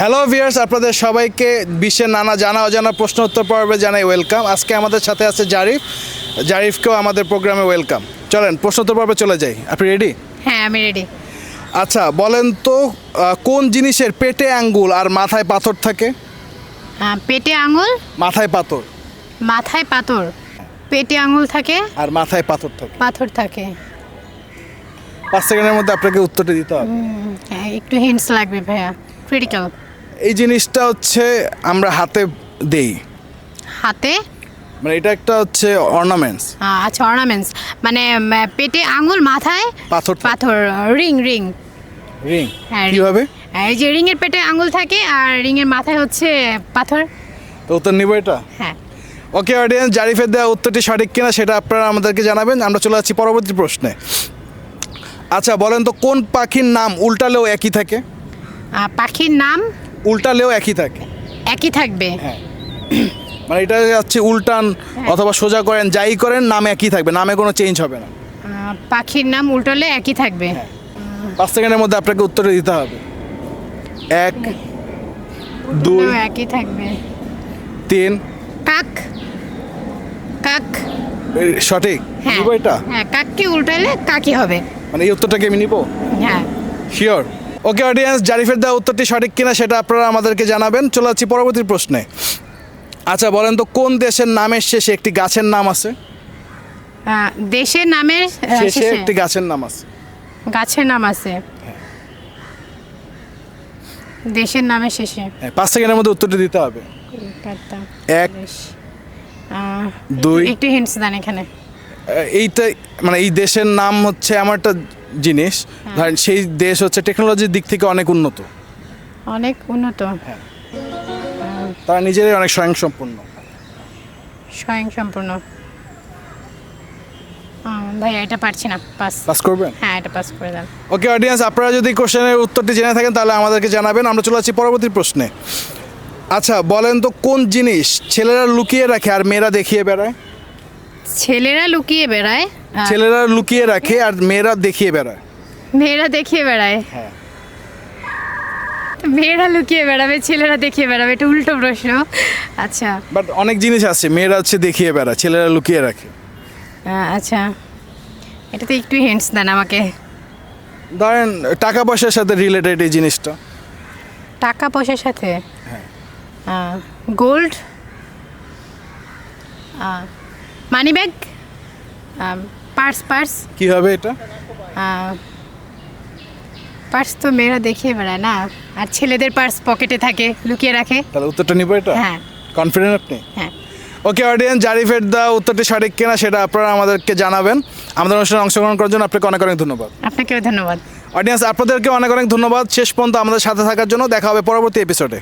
Hello viewers আপনাদের সবাইকে বিশ্বের নানা জানা অজানা প্রশ্ন উত্তর পর্বে জানাই ওয়েলকাম আজকে আমাদের সাথে আছে জারিফ। জারিফকেও আমাদের প্রোগ্রামে ওয়েলকাম চলেন প্রশ্ন উত্তর পর্বে চলে যাই। আপনি রেডি হ্যাঁ আমি রেডি আচ্ছা বলেন তো কোন জিনিসের পেটে আঙ্গুল আর মাথায় পাথর থাকে? পেটে আঙুল মাথায় পাথর। মাথায় পাথর। পেটে আঙুল থাকে? আর মাথায় পাথর থাকে। পাথর থাকে। পাঁচ সেকেন্ডের মধ্যে আপনাকে উত্তরটা দিতে হবে। হ্যাঁ, একটু হিন্টস লাগবে ভাইয়া। ক্রিটিক্যাল এই জিনিসটা হচ্ছে আমরা হাতে দেই। হাতে? মানে এটা একটা হচ্ছে অর্নামেন্টস আচ্ছা অর্নামেন্টস মানে পেটে আঙুল মাথায় পাথর। পাথর রিং রিং। রিং। হ্যাঁ। কীভাবে? এই যে রিং এর পেটে আঙুল থাকে আর রিং এর মাথায় হচ্ছে পাথর। তো উত্তর নিব এটা? হ্যাঁ। ওকে অডিয়েন্স জারিফের দেওয়া উত্তরটি সঠিক কিনা সেটা আপনারা আমাদেরকে জানাবেন। আমরা চলে যাচ্ছি পরবর্তী প্রশ্নে। আচ্ছা বলেন তো কোন পাখির নাম উল্টালেও একই থাকে? পাখির নাম উল্টালেও একই থাকে। একই থাকবে। হ্যাঁ। মানে এটা হচ্ছে উল্টান অথবা সোজা করেন যাই করেন নাম একই থাকবে নামে কোনো চেঞ্জ হবে না। পাখির নাম উল্টালে একই থাকবে। হ্যাঁ। পাঁচ সেকেন্ডের মধ্যে আপনাকে উত্তর দিতে হবে। এক দুই একই থাকবে। তিন। কাক। কাক। সঠিক? হ্যাঁ। এটা হ্যাঁ কাককে উল্টালে কাকি হবে। মানে এই উত্তরটাকে আমি নিবো? হ্যাঁ। শিওর ওকে অডিয়েন্স জারিফের দেওয়া উত্তরটি সঠিক কিনা সেটা আপনারা আমাদেরকে জানাবেন। চলে যাচ্ছি পরবর্তী প্রশ্নে। আচ্ছা বলেন তো কোন দেশের নামের শেষে একটি গাছের নাম আছে? দেশের নামের শেষে একটি গাছের নাম আছে। গাছের নাম আছে। দেশের নামের শেষে। হ্যাঁ, পাঁচ সেকেন্ডের মধ্যে উত্তরটি দিতে হবে। এক দুই। একটু হিন্টস দেন এখানে। এইটা মানে এই দেশের নাম হচ্ছে এমন একটা জিনিস। হ্যাঁ। ধরেন সেই দেশ হচ্ছে টেকনোলজির দিক থেকে অনেক উন্নত। অনেক উন্নত। তারা নিজেরাই অনেক স্বয়ংসম্পূর্ণ। স্বয়ং সম্পূর্ণ ভাই এটা পারছি না। পাস পাস করবেন? হ্যাঁ এটা পাস করে দেন। ওকে অডিয়েন্স আপনারা যদি কোশ্চেনের উত্তরটি জেনে থাকেন তাহলে আমাদেরকে জানাবেন। আমরা চলে যাচ্ছি পরবর্তী প্রশ্নে। আচ্ছা বলেন তো কোন জিনিস ছেলেরা লুকিয়ে রাখে আর মেয়েরা দেখিয়ে বেড়ায়? ছেলেরা লুকিয়ে বেড়ায়? ছেলেরা লুকিয়ে রাখে আর মেয়েরা দেখিয়ে বেড়ায়। মেয়েরা দেখিয়ে বেড়ায়? হ্যাঁ। মেয়েরা লুকিয়ে বেড়াবে ছেলেরা দেখিয়ে বেড়াবে এটা উল্টো প্রশ্ন। আচ্ছা। বাট অনেক জিনিস আছে মেয়েরা হচ্ছে দেখিয়ে বেড়ায় ছেলেরা লুকিয়ে রাখে। আহ, আচ্ছা। এটাতে একটু হিন্টস দেন আমাকে। ধরেন টাকা পয়সার সাথে রিলেটেড এই জিনিসটা। টাকা পয়সার সাথে? হ্যাঁ। Gold money bag purse purse. কি হবে এটা? পার্স তো মেয়েরা দেখিয়ে বেড়ায় না। আর ছেলেদের পার্স পকেটে থাকে লুকিয়ে রাখে। তাহলে উত্তরটা নিব এটা? হ্যাঁ। কনফিডেন্ট আপনি? হ্যাঁ। ওকে অডিয়েন্স জারিফের দা উত্তরটি সঠিক কিনা সেটা আপনারা আমাদেরকে জানাবেন। আমাদের অনুষ্ঠানে অংশগ্রহণ করার জন্য আপনাকে অনেক অনেক ধন্যবাদ। আপনাকেও ধন্যবাদ। অডিয়েন্স আপনাদেরকে অনেক অনেক ধন্যবাদ। শেষ পর্যন্ত আমাদের সাথে থাকার জন্য দেখা হবে পরবর্তী এপিসোডে